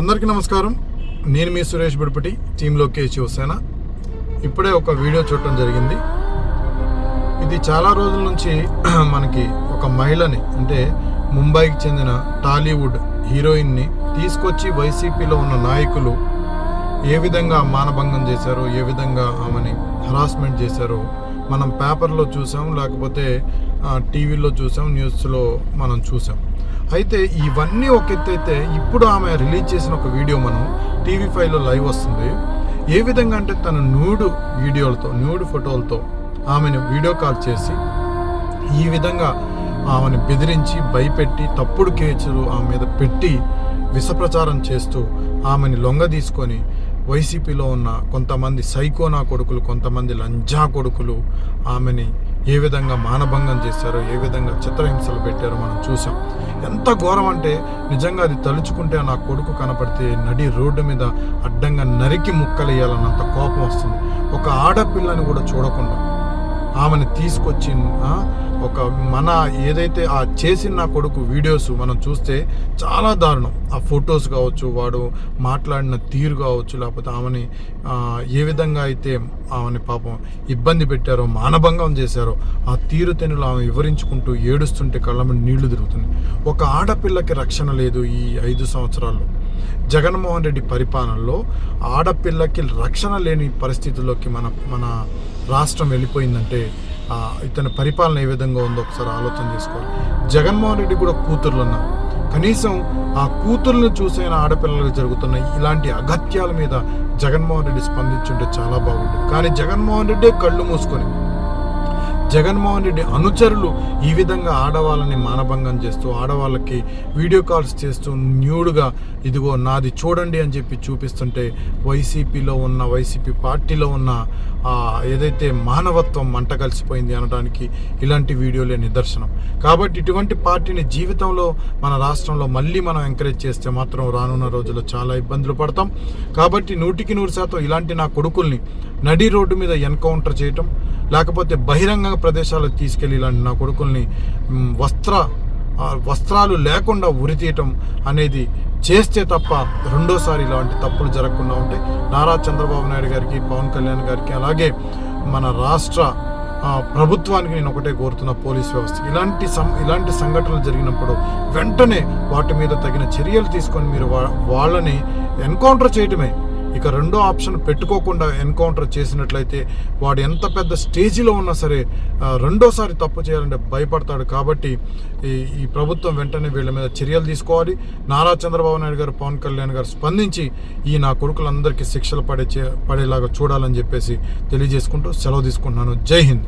అందరికీ నమస్కారం. నేను మీ సురేష్ బిడిపటి టీంలోకి శివసేన ఇప్పుడే ఒక వీడియో చూడటం జరిగింది. ఇది చాలా రోజుల నుంచి మనకి ఒక మహిళని అంటే ముంబైకి చెందిన టాలీవుడ్ హీరోయిన్ని తీసుకొచ్చి వైసీపీలో ఉన్న నాయకులు ఏ విధంగా మానభంగం చేశారో ఏ విధంగా ఆమెని హరాస్మెంట్ చేశారో మనం పేపర్లో చూసాం లేకపోతే టీవీలో చూసాం న్యూస్లో మనం చూసాం. అయితే ఇవన్నీ ఒక ఎత్తైతే ఇప్పుడు ఆమె రిలీజ్ చేసిన ఒక వీడియో మనం టీవీ ఫైవ్లో లైవ్ వస్తుంది. ఏ విధంగా అంటే తన న్యూడు వీడియోలతో న్యూడ్ ఫోటోలతో ఆమెను వీడియో కాల్ చేసి ఈ విధంగా ఆమెను బెదిరించి భయపెట్టి తప్పుడు కేసులు ఆమె మీద పెట్టి విషప్రచారం చేస్తూ ఆమెని లొంగ తీసుకొని వైసీపీలో ఉన్న కొంతమంది సైకోనా కొడుకులు కొంతమంది లంజా కొడుకులు ఆమెని ఏ విధంగా మానభంగం చేశారో ఏ విధంగా చిత్రహింసలు పెట్టారో మనం చూసాం ఎంత ఘోరం అంటే నిజంగా అది తలుచుకుంటే నా కొడుకు కనపడితే నడి రోడ్డు మీద అడ్డంగా నరికి ముక్కలేయాలన్నంత కోపం వస్తుంది. ఒక ఆడపిల్లని కూడా చూడకుండా ఆమెను తీసుకొచ్చి ఒక మన ఏదైతే ఆ చేసిన నా కొడుకు వీడియోస్ మనం చూస్తే చాలా దారుణం. ఆ ఫొటోస్ కావచ్చు వాడు మాట్లాడిన తీరు కావచ్చు లేకపోతే ఆమెని ఏ విధంగా అయితే ఆమెని పాపం ఇబ్బంది పెట్టారో మానభంగం చేశారో ఆ తీరు తెనులు ఆమె వివరించుకుంటూ ఏడుస్తుంటే కళ్ళ మీద నీళ్ళు తిరుగుతుంది ఒక ఆడపిల్లకి రక్షణ లేదు ఈ ఐదు సంవత్సరాల్లో. జగన్మోహన్ రెడ్డి పరిపాలనలో ఆడపిల్లకి రక్షణ లేని పరిస్థితుల్లోకి మన మన రాష్ట్రం వెళ్ళిపోయిందంటే ఇతని పరిపాలన ఏ విధంగా ఉందో ఒకసారి ఆలోచన చేసుకోవాలి. జగన్మోహన్ రెడ్డి కూడా కూతుర్లు ఉన్నారు కనీసం ఆ కూతుర్లను చూసైన ఆడపిల్లలకు జరుగుతున్న ఇలాంటి అగత్యాల మీద జగన్మోహన్ రెడ్డి స్పందించుంటే చాలా బాగుంటుంది. కానీ జగన్మోహన్ రెడ్డి కళ్ళు మూసుకొని జగన్మోహన్ రెడ్డి అనుచరులు ఈ విధంగా ఆడవాళ్ళని మానభంగం చేస్తూ ఆడవాళ్ళకి వీడియో కాల్స్ చేస్తూ న్యూడ్గా ఇదిగో నాది చూడండి అని చెప్పి చూపిస్తుంటే వైసీపీలో ఉన్న వైసీపీ పార్టీలో ఉన్న ఏదైతే మానవత్వం మంట కలిసిపోయింది అనడానికి ఇలాంటి వీడియోలే నిదర్శనం. కాబట్టి ఇటువంటి పార్టీని జీవితంలో మన రాష్ట్రంలో మళ్ళీ మనం ఎంకరేజ్ చేస్తే మాత్రం రానున్న రోజుల్లో చాలా ఇబ్బందులు పడతాం. కాబట్టి నూటికి నూరు శాతం ఇలాంటి నా కొడుకుల్ని నడి రోడ్డు మీద ఎన్కౌంటర్ చేయటం లేకపోతే బహిరంగ ప్రదేశాలకు తీసుకెళ్ళి ఇలాంటి నా కొడుకుల్ని వస్త్ర వస్త్రాలు లేకుండా ఉరితీయటం అనేది చేస్తే తప్ప రెండోసారి ఇలాంటి తప్పులు జరగకుండా ఉంటే నారా చంద్రబాబు నాయుడు గారికి పవన్ కళ్యాణ్ గారికి అలాగే మన రాష్ట్ర ప్రభుత్వానికి నేను ఒకటే కోరుతున్న పోలీస్ వ్యవస్థ. ఇలాంటి సం ఇలాంటి సంఘటనలు జరిగినప్పుడు వెంటనే వాటి మీద తగిన చర్యలు తీసుకొని మీరు వా- వాళ్ళని ఎన్కౌంటర్ చేయటమే. ఇక రెండో ఆప్షన్ పెట్టుకోకుండా ఎన్కౌంటర్ చేసినట్లయితే వాడు ఎంత పెద్ద స్టేజిలో ఉన్నా సరే రెండోసారి తప్పు చేయాలంటే భయపడతాడు. కాబట్టి ఈ ఈ ప్రభుత్వం వెంటనే వీళ్ళ మీద చర్యలు తీసుకోవాలి. నారా చంద్రబాబు నాయుడు గారు పవన్ కళ్యాణ్ గారు స్పందించి ఈ నా కొడుకులందరికీ శిక్షలు పడే చే- పడేలాగా చూడాలని చెప్పేసి తెలియజేసుకుంటూ సెలవు తీసుకుంటున్నాను. జై హింద్.